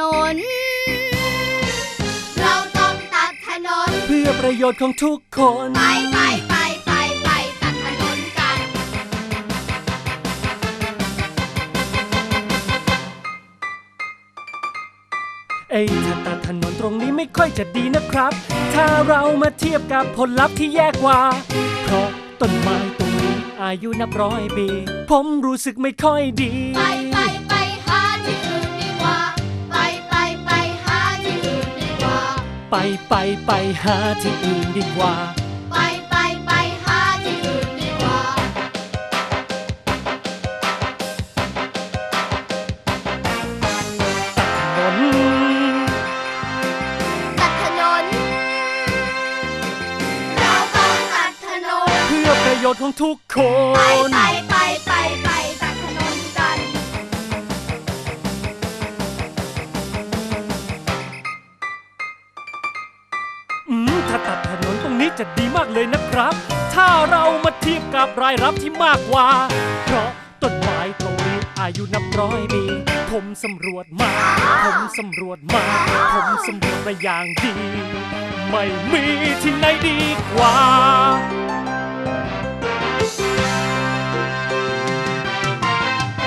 นน เราต้องตัดถนน เพื่อประโยชน์ของทุกคน ไปไปไปไปไปตัดถนนกัน เอ้ยถ้าตัดถนนตรงนี้ไม่ค่อยจะดีนะครับ ถ้าเรามาเทียบกับผลลัพธ์ที่แย่กว่า เพราะต้นไม้ตรงนี้อายุนับร้อยปี ผมรู้สึกไม่ค่อยดี ไปไปไป ไปไปไปหาที่อื่นดีกว่า ไปไปไปหาที่อื่นดีกว่าถนน ตัดถนน เราต้องตัดถนน เพื่อประโยชน์ของทุกคไปน ไปไปไปไปับรายรับที่มากกว่า เพราะต้นไม้ตรงนี้อายุนับร้อยปีผมสำรวจมา ผมสำรวจมา ผมสำรวจมาอย่างดี ไม่มีที่ไหนดีกว่า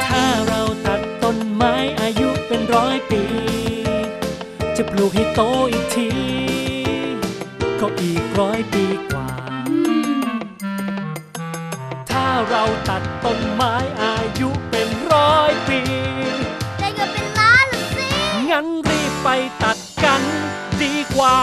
ถ้าเราตัดต้นไม้อายุเป็นร้อยปี จะปลูกให้โตอีกที ก็อีกร้อยปีกว่า เราตัดต้นไม้อายุเป็นร้อยปี ได้เงินเป็นล้านหรือสิ งั้นรีบไปตัดกันดีกว่า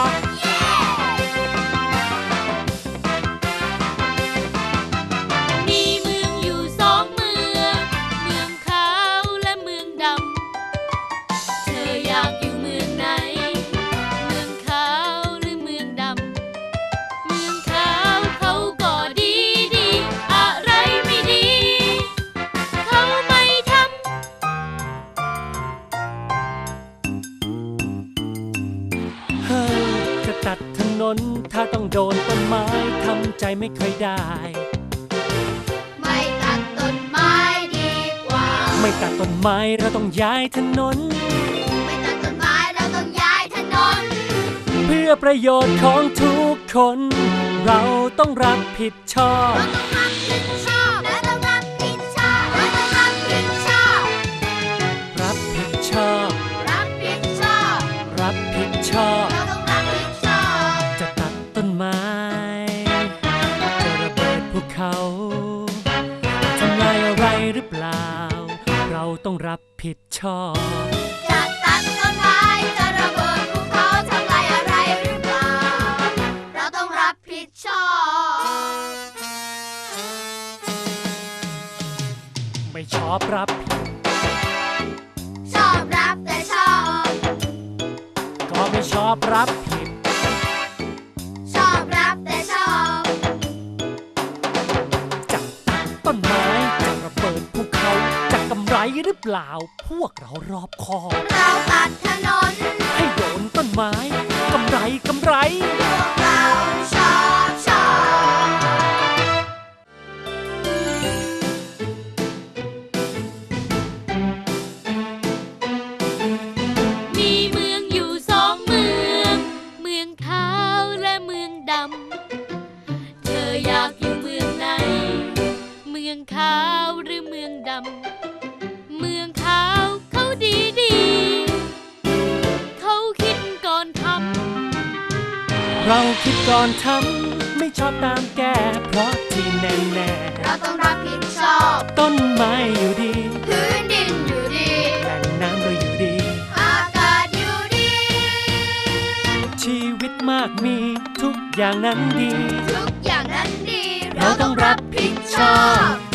ถ้าต้องโดนต้นไม้ทำใจไม่เคยได้ ไม่ตัดต้นไม้ดีกว่า ไม่ตัดต้นไม้เราต้องย้ายถนน ไม่ตัดต้นไม้เราต้องย้ายถนน เพื่อประโยชน์ของทุกคน เราต้องรับผิดชอบ ผิดชอบจะตัดต้นไม้จะระเบิดภูเขาทำลายอะไรหรือเปล่า เราต้องรับผิดชอบ ไม่ชอบรับผิดชอบรับแต่ชอบ ก็ไม่ชอบรับผิด หรือเปล่า พวกเรารอบคอบเราตัดถนน ให้โดนต้นไม้กำไรกำไร พวกเราชอบชอบมีเมืองอยู่สองเมือง เมืองขาวและเมืองดำ เธออยากอยู่เมืองไหน เมืองขาวหรือเมืองดำ เราคิดก่อนทำไม่ชอบตามแก้เพราะที่แน่แน่เราต้องรับผิดชอบๆต้นไม้อยู่ดีพื้นดินอยู่ดี แหล่งน้ำก็อยู่ดี อากาศอยู่ดี ชีวิตมากมีทุกอย่างนั้นดี ทุกอย่างนั้นดี เราต้องรับผิดชอบ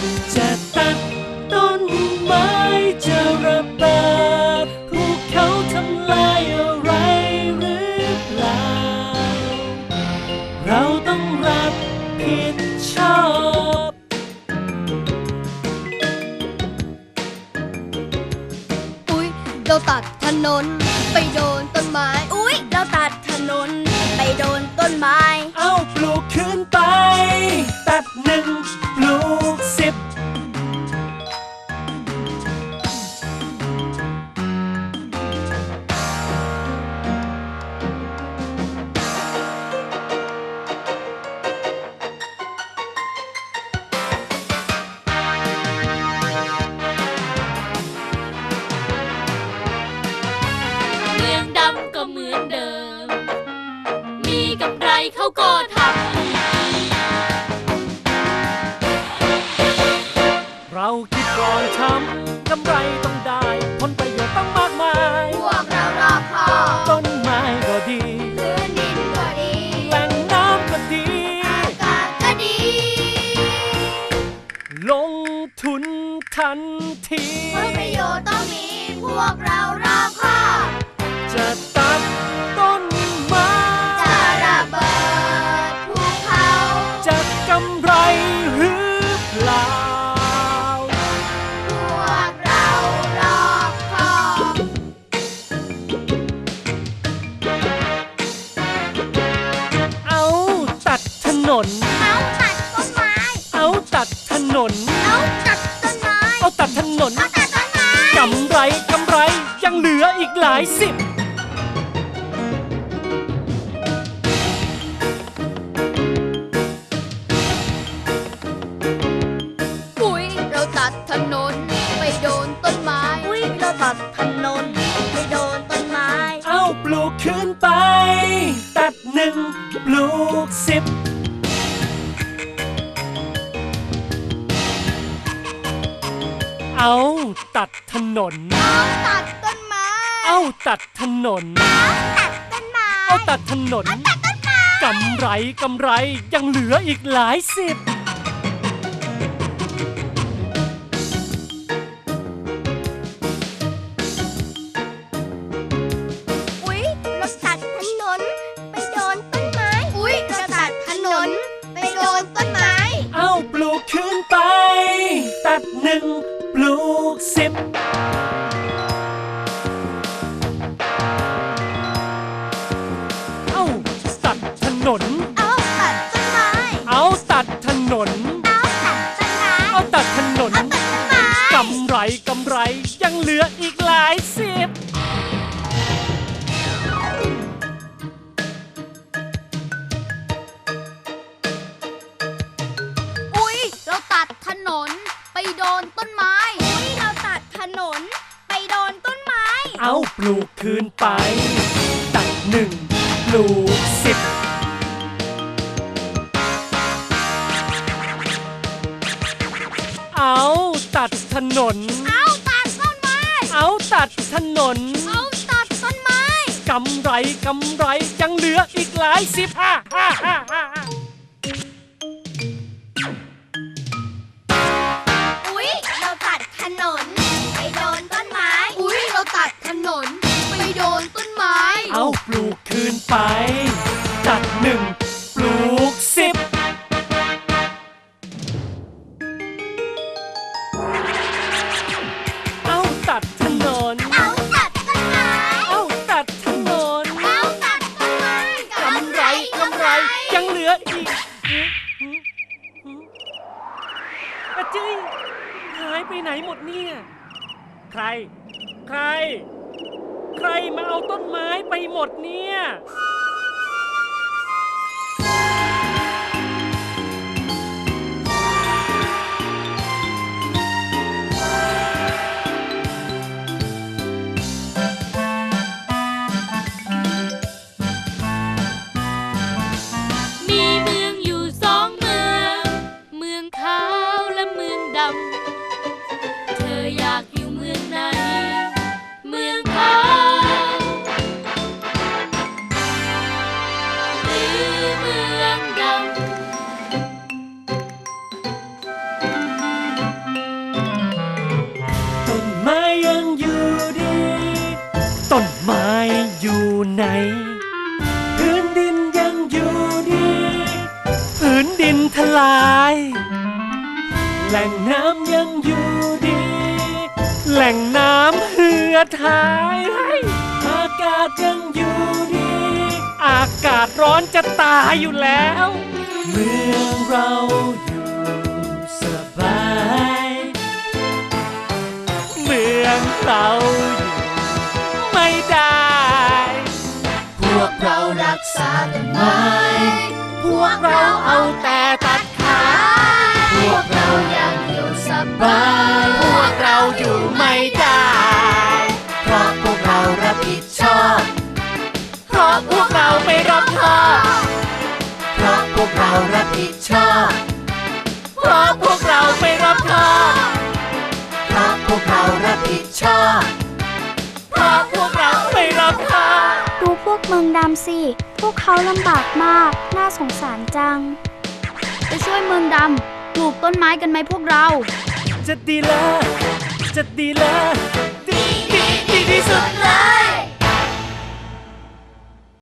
ถนน ไปโดนต้นไม้ อุ้ยเราตัดถนน ไปโดนต้นไม้ รอยช้ำกำไรต้องได้ กหลายสิบ ปุ๋ยเราตัดถนนไปโดนต้นไม้ อุ้ยเราตัดถนนไปโดนต้นไม้ เอาปลูกขึ้นไป ตัดหนึ่งปลูกสิบ เอาตัดถนน เอาตัด เอ้าตัดถนน ตัดต้นไม้ เอาตัดถนน ตัดต้นไม้ กำไรกำไรยังเหลืออีกหลายสิบ เอาปลูกคืนไป ตัดหนึ่งปลูกสิบเอาตัดถนน เอาตัดต้นไม้ เอาตัดถนน เอาตัดต้นไม้ กำไรกำไรยังเหลืออีกหลายสิบห้าห้าห้าห้า แหล่งน้ำยังอยู่ดี แหล่งน้ำเหือหายอากาศยังอยู่ดี อากาศร้อนจะตายอยู่แล้ว เมืองเราอยู่สบาย เมืองเราอยู่ไม่ได้ พวกเรารักษาต้นไม้ พวกเราเอาแต่ เมืองดำสิ พวกเขาลำบากมาก น่าสงสารจัง ไปช่วยเมืองดำปลูกต้นไม้กันไหมพวกเรา จะดีเลยจะดีเลยดีดีดีที่สุดเลย